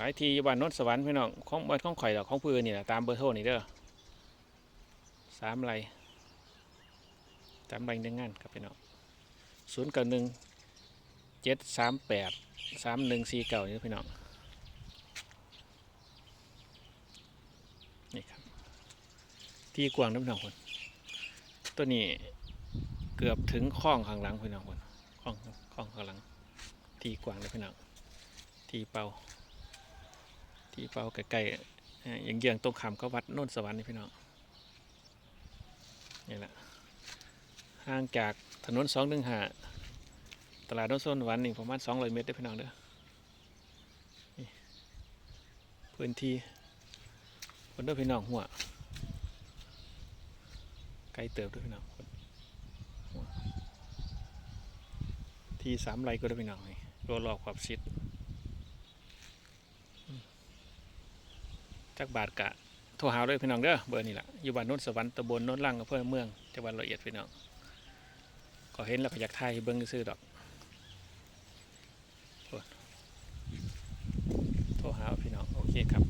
ขายที่บ้านนนสวรรค์พี่น้องของบ้านของข่อยดอกของพื้นนี่แหละตามเบอร์โทรนี่เด้อสามไรสามไรหนึ่งงานครับพี่น้องศูนย์เก้าหนึ่งเจ็ดสามแปดสามหนึ่งสี่เก้านี่พี่น้องนี่ครับ ที่กว้างนะพี่น้องคนตัวนี้เกือบถึงข้องข้างหลังพี่น้องคนข้องข้องข้างหลัง ที่กว้างเลยพี่น้องที่เป่า ที่เป่าใกล้ๆอย่างเยื้องๆตรงขามก็วัดโน่นสวรรค์นี่พี่น้องนี่แหละห่างจากถนนสองหนึ่งหาตลาดโน่นสวรรค์นี่ประมาณสองร้อยเมตรได้พี่น้องเด้อพื้นที่คนด้อพี่น้องหัวไกลเติบด้วยพี่น้องคนที่สามไรก็ได้พี่น้องนี่รวรอบขอบชิด จักบาทกะโทรหาเลยพี่น้องเด้อเบอร์นี่แหละอยู่บ้านโนนสวรรค์ตำบลโนนล่างอำเภอเมืองจังหวัดละเอียดพี่น้องก็เห็นแล้วก็อยากถ่ายเบิ้งซื้อดอกโทรหาพี่น้องโอเคครับ